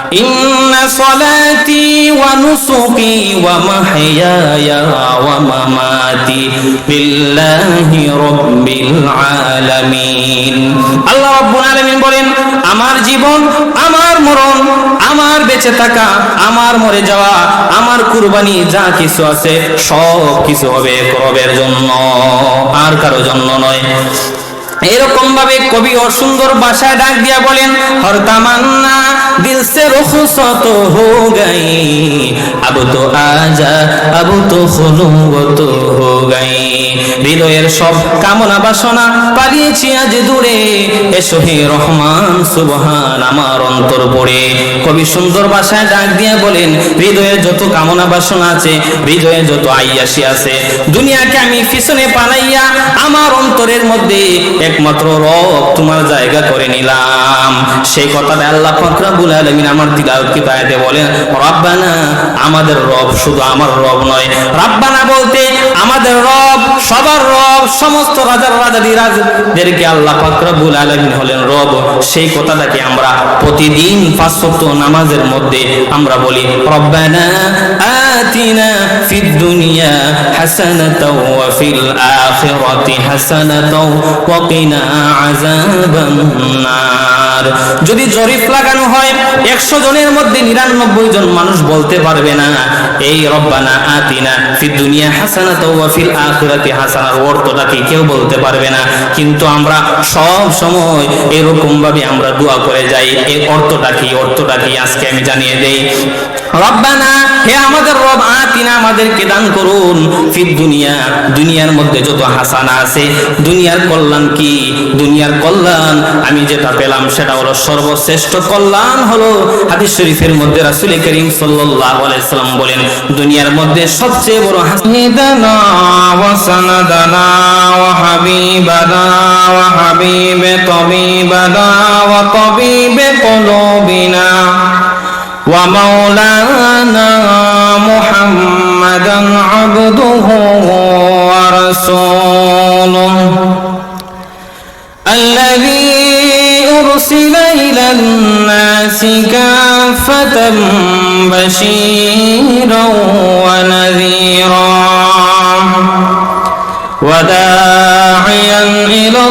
إن صلاتي ونسكي ومحياي ومماتي لله رب العالمين আল্লাহ রাব্বুল আলামিন বলেন আমার জীবন আমার মরণ আমার বেঁচে থাকা আমার মরে যাওয়া আমার কুরবানি যা কিছু আছে সব কিছু হবে রবের জন্য আর কারো জন্য নয় এরকম ভাবে কবি অসুন্দর ভাষায় ডাক দিয়া বলেন, হর তামান্না, দিল সে রুখসত হো গাই, আব তো আজা, আব তো খুলুবত হো গাই। হৃদয়ের সব কামনা বাসনা পালিয়েছি আজ দূরে, এসো হে রহমান, সুবহান আমার অন্তর পড়ে। কবি সুন্দর ভাষায় ডাক দিয়া বলেন, হৃদয়ে যত কামনা বাসনা আছে, হৃদয়ে যত আইয়াসি আছে, দুনিয়াকে আমি পিছনে পালাইয়া আমার অন্তরের মধ্যে একমাত্র রব তোমার জায়গা করে নিলাম। সেই কথাটা আল্লাহ ফাকরাবুল আলমিন আমার তিলাওয়াতকে আয়াতে বলেন, রব্বানা, আমাদের রব শুধু আমার রব নয়। রব্বানা বলতে আমাদের রব, সবার রব, সমস্ত রাজার রাজাদি রাজদেরকে আল্লাহ ফাকরাবুল আলমিন হলেন রব। সেই কথাটাকে আমরা প্রতিদিন পাঁচ নামাজের মধ্যে আমরা বলি, রব্বানা দুনিয়া হাসানাতাও ওয়া ফিল আখিরাতি হাসানাতাও ওয়া কিনা আযাবান নার যদি জরিফ লাগানো হয়, একশো জনের মধ্যে নিরানব্বই জন মানুষ বলতে পারবে না, এই রব্বানা আতিনা ফিদ দুনিয়া হাসানাতাও ওয়া ফিল আখিরাতি হাসানার অর্থটা কি কেউ বলতে পারবে না। কিন্তু আমরা সব সময় এরকম ভাবে আমরা দোয়া করে যাই। এই অর্থটা কি? অর্থটা কি? আজকে আমি জানিয়ে দেই। রব্বানা, হে আমাদের রব, আতিনা আমাদেরকে দান করুন। ফির দুনিয়া, দুনিয়ার মধ্যে যত হাসানা আছে, দুনিয়ার কল্যাণ কি? দুনিয়ার কল্যাণ, আমি যেটা পেলাম সেটা হলো সর্বশ্রেষ্ঠ কল্যাণ হলো হাদিস শরীফের মধ্যে রাসূল করিম সাল্লাল্লাহু আলাইহি সাল্লাম বলেন, দুনিয়ার মধ্যে সবচেয়ে বড় হাসিদানা ওয়া সানাদানা ওয়া হাবিবানা ওয়া হাবিবে তবিবানা ওয়া তবিবে কুলুবিনা। ومولانا محمدا عبده ورسوله الذي أرسل إلى الناس كافة بشيرا ونذيرا وداعيا إلى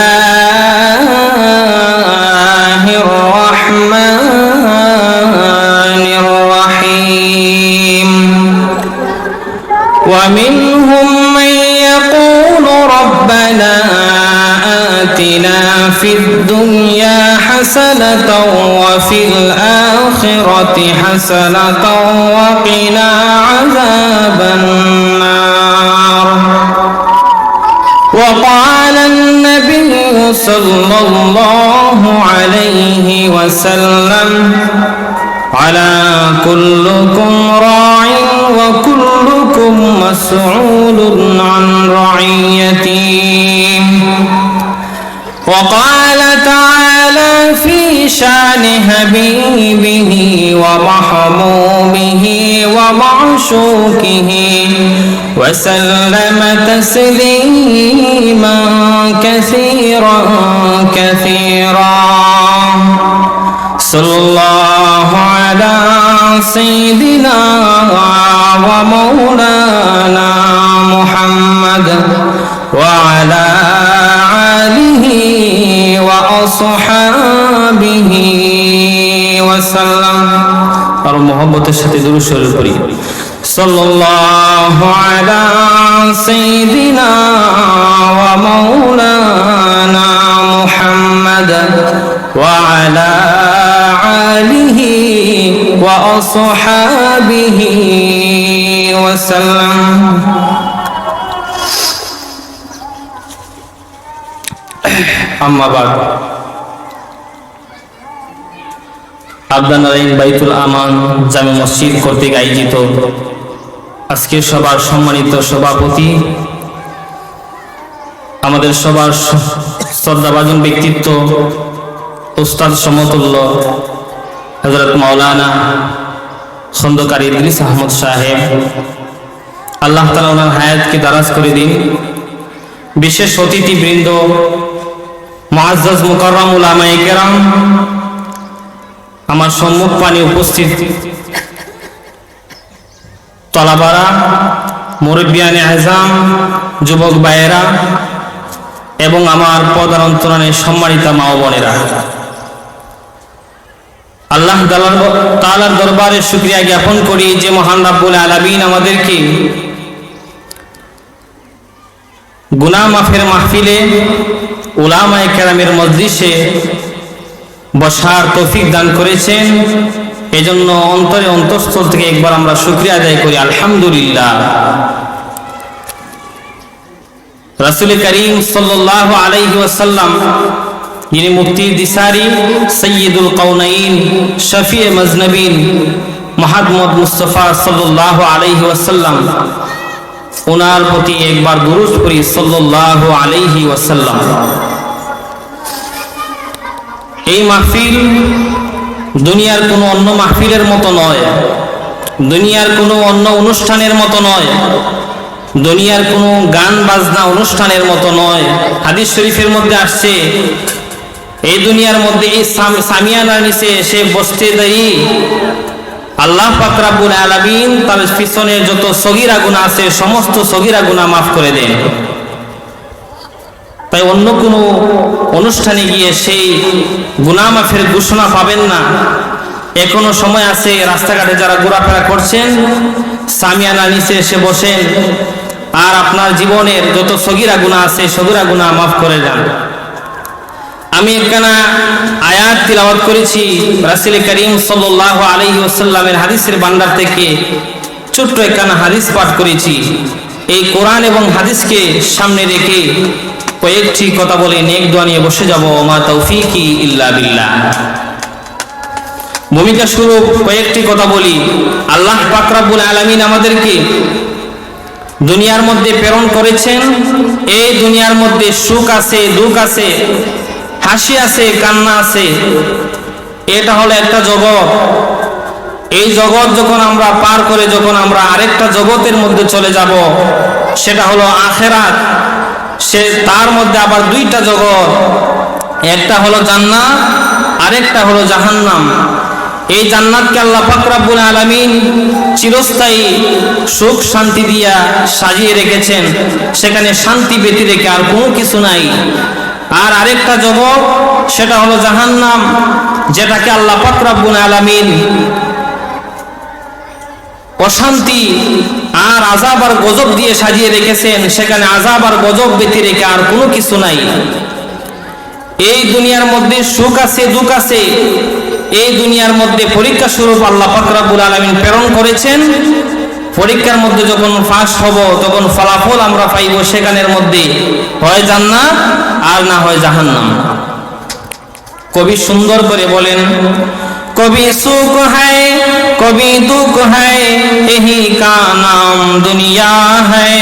الدنيا حسنة وفي الآخرة حسنة وقنا عذاب النار. وقال النبي صلى الله عليه وسلم على كلكم راع وكلكم مسؤول عن رعيته. وقال تعالى في شان حبيبه ومحبوبه ومعشوقه وسلم تسليما كثيرا كثيرا. صلى الله على سيدنا ومولانا محمد وعلى وسلم আর মোহাম্মতের সাথে দুরুশ্বর করি সাল্লাল্লাহু আলা সাইয়্যিদিনা ওয়া মাওলানা মুহাম্মদ ওয়া আলা আলিহি ওয়া আসহাবিহি ওয়া সাল্লাম আম্মা বাদ আবদানারাইন বাইতুল আমান জামে মসজিদ কর্তৃক আয়োজিত। আজকে সবার সম্মানিত সভাপতি, আমাদের সবার শ্রদ্ধাভাজন ব্যক্তিত্ব সমতুল্য হজরত মাওলানা খন্দকার ইদ্রিস আহমদ সাহেব। আল্লাহ তালা ওনার হায়াতকে দারাজ করে দিন। বিশেষ অতিথিবৃন্দ মহাজ মুকরম উলামাই কেরাম আমার সম্মুখ পানি উপস্থিত। তলাবারা মুরব্বিয়ানে আজম যুবক ভাইয়েরা এবং আমার পদার অন্তরণের সম্মানিতা মা বোনেরা। আল্লাহ তালার দরবারে শুক্রিয়া জ্ঞাপন করি যে মহান রাব্বুল আলামিন আমাদেরকে গুনা মাফের মাহফিলে উলামায়ে কেরামের মজলিসে বসার তৌফিক দান করেছেন। এজন্য অন্তরে অন্তঃস্থল থেকে একবার আমরা শুক্রিয়া আদায় করি, আলহামদুলিল্লাহ। রাসুল করিম সাল্লাহ আলাইহি ওয়াসাল্লাম, যিনি মুক্তি দিসারি সৈয়দুল কৌনাইন শফিয়ে মজনবিন, মোহাম্মদ মুস্তফা সাল্লাহ আলাইহি ওয়াসাল্লাম ওনার প্রতি একবার দুরুজ করি সাল্লাহ আলাইহি ওয়াসাল্লাম। এই মাহফিল দুনিয়ার কোনো অন্য মাহফিলের মতো নয়। দুনিয়ার কোনো অন্য অনুষ্ঠানের মতো নয়। দুনিয়ার কোনো গান বাজনা অনুষ্ঠানের মতো নয়। হাদিস শরীফের মধ্যে আসছে, এই দুনিয়ার মধ্যে এই সামিয়ানার নিচে এসে বসতে দেই আল্লাহ ফাকরাবুল আলামিন তার পিছনে যত সগিরা গুণা আছে, সমস্ত সগিরা গুণা মাফ করে দেন। তাই অন্য কোনো অনুষ্ঠানে গিয়ে সেই গুনামাফের ঘোষণা পাবেন না। এখনও সময় আছে রাস্তাঘাটে যারা ঘোরাফেরা করছেন, সামিয়ানা নিচে এসে বসেন, আর আপনার জীবনের যত সগিরা গুণা আছে সগিরা গুণা মাফ করে যান আমি একখানা আয়াত তিলাওয়াত করেছি রাসিল করিম সাল্লাহ আলহি ওসাল্লামের হাদিসের বান্ডার থেকে। ছোট্ট একখানা হাদিস পাঠ করেছি। এই কোরআন এবং হাদিসকে সামনে রেখে কয়েকটি কথা বলে নেক দোয়া নিয়ে বসে যাব, মা তৌফিকি ইল্লা বিল্লাহ। ভূমিকা স্বরূপ কয়েকটি কথা বলি। আল্লাহ পাকরাবুল আলমিন আমাদেরকে দুনিয়ার মধ্যে প্রেরণ করেছেন, এই দুনিয়ার মধ্যে সুখ আছে, দুঃখ আছে, হাসি আছে, কান্না আছে। এটা হলো একটা জগৎ। এই জগৎ যখন আমরা পার করে যখন আমরা আরেকটা জগতের মধ্যে চলে যাব, সেটা হলো আখেরাত। সে তার মধ্যে আবার দুইটা জগৎ। একটা হলো জান্নাত, আরেকটা হলো জাহান্নাম। এই জান্নাতকে আল্লাহ ফাকরাবুল আলমিন চিরস্থায়ী সুখ শান্তি দিয়া সাজিয়ে রেখেছেন। সেখানে শান্তি ব্যতি রেখে আর কোনো কিছু নাই। আর আরেকটা জগৎ, সেটা হলো জাহান্নাম, যেটাকে আল্লাহ ফাকরাবুল আলমিন অশান্তি আর আজাব আর গজব দিয়ে সাজিয়ে রেখেছেন, সেখানে আজাব আর গজব ব্যতি রেখে আর কোনো কিছু নাই। এই দুনিয়ার মধ্যে সুখ আছে, দুঃখ আছে। এই দুনিয়ার মধ্যে পরীক্ষা স্বরূপ আল্লাহ ফাকরাবুল আলমিন প্রেরণ করেছেন। পরীক্ষার মধ্যে যখন ফাঁস হব তখন ফলাফল আমরা পাইব, সেখানের মধ্যে হয় জান্নাত আর না হয় জাহান্নাম। কবি সুন্দর করে বলেন, কবি সুখ है কবি দুঃখ है यही का नाम दुनिया है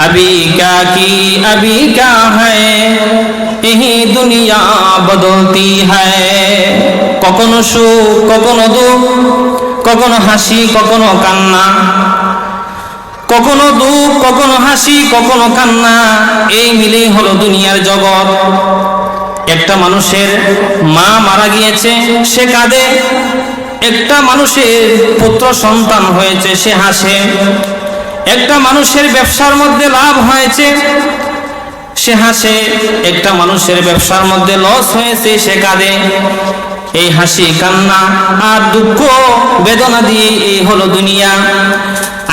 अभी क्या की अभी क्या है यही দুনিয়া বদলতি है কখনো সুখ কখনো দুঃখ কখনো হাসি কখনো কান্না কখনো দুঃখ কখনো হাসি কখনো কান্না এই মিলেই হলো দুনিয়ার জগৎ একটা মানুষের মা মারা গিয়েছে সে কাঁদে একটা মানুষের পুত্র সন্তান হয়েছে সে হাসে একটা মানুষের ব্যবসার মধ্যে লাভ হয়েছে সে হাসে একটা মানুষের ব্যবসার মধ্যে লস হয়েছে সে কাঁদে এই হাসি কান্না আর দুঃখ বেদনা দিয়ে এই হলো দুনিয়া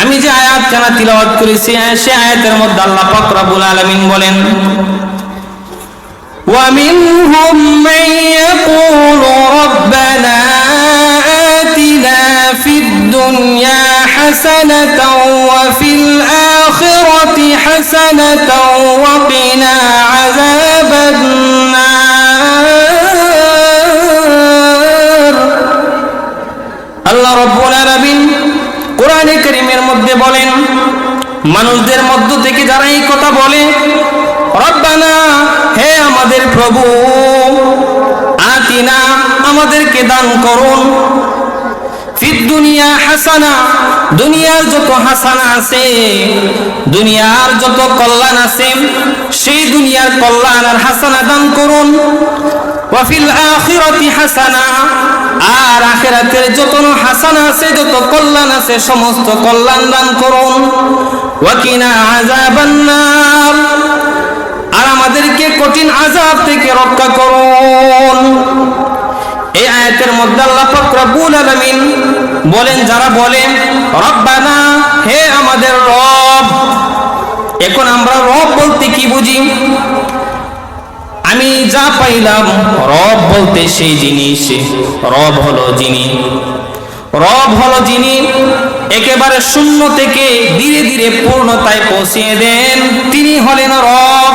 আমি যে আয়াত কেনা তিলাওয়াত করেছি সে আয়াতের মধ্যে আল্লাহ পাক রব্বুল আলামিন বলেন ومنهم من يقول ربنا آتنا في الدنيا حسنة وفي الآخرة حسنة وقنا عذاب النار আল্লাহ রব্বুল আলামিন কোরআনে কারীমের মধ্যে বলেন মানুষদের মধ্য থেকে যারা এই কথা বলে রব্বানা আমাদের প্রভু আতিনা আমাদেরকে দান করুন ফিদ দুনিয়া হাসানা, দুনিয়ার যত হাসানা আছে, দুনিয়ার যত কল্যাণ আছে, সেই দুনিয়ার কল্যাণ আর হাসানা দান করুন। ওয়াফিল আখিরাতি হাসানা, আর আখিরাতের যত হাসানা আছে, যত কল্যাণ আছে, সমস্ত কল্যাণ দান করুন। ওয়াকিনা আযাবান্নার, আর আমাদেরকে কঠিন আযাব থেকে রক্ষা করুন। এই আয়াতের মধ্যে আল্লাহ পাক রব্বুল আলামিন বলেন, যারা বলেন রব্বানা, হে আমাদের রব। এখন আমরা রব বলতে কি বুঝি? আমি যা পাইলাম রব বলতে সেই জিনিস। রব হলো যিনি। রব হলো যিনি একেবারে শূন্য থেকে ধীরে ধীরে পূর্ণতায় পৌঁছিয়ে দেন। তিনি হলেন রব।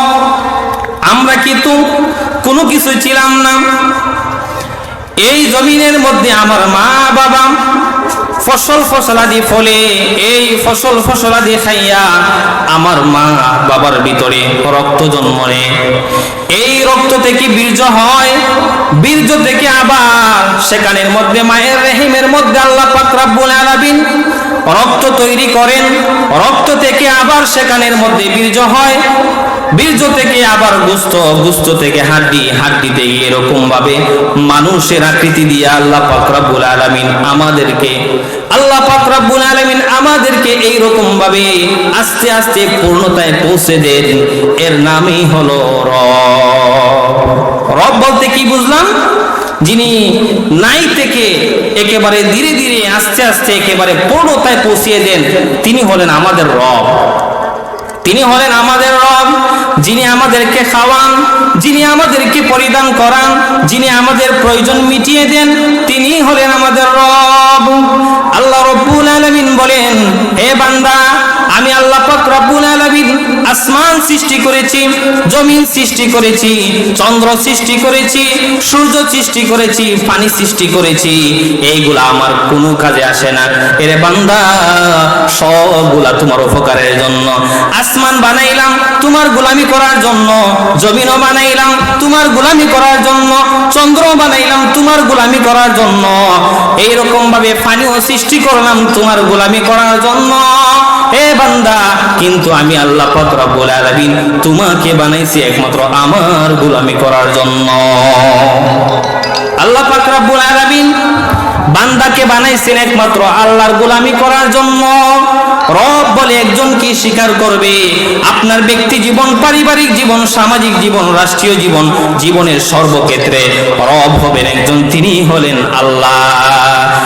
আমরা কিন্তু কোনো কিছু ছিলাম না। এই জমিনের মধ্যে আমার মা, বাবা ফসল ফসলাদি ফলে, এই ফসল ফসলাদি খাইয়া আমার মা, বাবার ভিতরে রক্ত জন্ম এই রক্ত থেকে বীর্য হয়, বীর্য থেকে আবার সেখানের মধ্যে মায়ের রেহিমের মধ্যে আল্লাহ পাক রাব্বুল আলামিন রক্ত তৈরি করেন। রক্ত থেকে আবার সেখানের মধ্যে বীর্য হয় বীর্য থেকে আবার গুস্ত গুস্ত থেকে হাড্ডি, হাড্ডিতে এরকম ভাবে মানুষের আকৃতি দিয়ে আল্লাহ পাক রব্বুল আলামিন আমাদেরকে, আল্লাহ পাক রব্বুল আলামিন আমাদেরকে এই রকম ভাবে আস্তে আস্তে পূর্ণতায় পৌঁছে দেন। এর নামই হলো রব। বলতে কি বুঝলাম? যিনি নাই থেকে একেবারে ধীরে ধীরে আস্তে আস্তে একেবারে পূর্ণতায় পৌঁছিয়ে দেন, তিনি হলেন আমাদের রব। তিনি হলেন আমাদের রব। যিনি আমাদেরকে খাওয়ান, যিনি আমাদেরকে পরিধান করান, যিনি আমাদের প্রয়োজন মিটিয়ে দেন, তিনি হলেন আমাদের রব। আল্লাহ রব্বুল আলামিন বলেন, হে বান্দা আমি আল্লাহ পাক রব্বুল আলামিন আসমান সৃষ্টি করেছি, জমিন সৃষ্টি করেছি, চন্দ্র সৃষ্টি করেছি, সূর্য সৃষ্টি করেছি, পানি সৃষ্টি করেছি। এইগুলা আমার কোনো কাজে আসে না। এরে বান্দা, সবগুলা তোমার উপকারের জন্য। আসমান বানাইলাম, তোমার গোলামি করার জন্য। জমিনও বানাইলাম, তোমার গোলামি করার জন্য। চন্দ্র বানাইলাম, তোমার গোলামি করার জন্য। এইরকম ভাবে পানিও সৃষ্টি করলাম, তোমার গোলামি করার জন্য। এ বান্দা, কিন্তু আমি আল্লাহ পাক রব্বুল আলামিন তোমাকে বানাইছি একমাত্র আমার গোলামি করার জন্য। আল্লাহ পাক রব্বুল আলামিন বান্দাকে বানাইছেন একমাত্র আল্লাহর গোলামি করার জন্য। রব বলে একজন কি স্বীকার করবে? আপনার ব্যক্তি জীবন, পারিবারিক জীবন, সামাজিক জীবন, রাষ্ট্রীয় জীবন, জীবনের সর্বক্ষেত্রে রব হবেন একজন, তিনি হলেন আল্লাহ।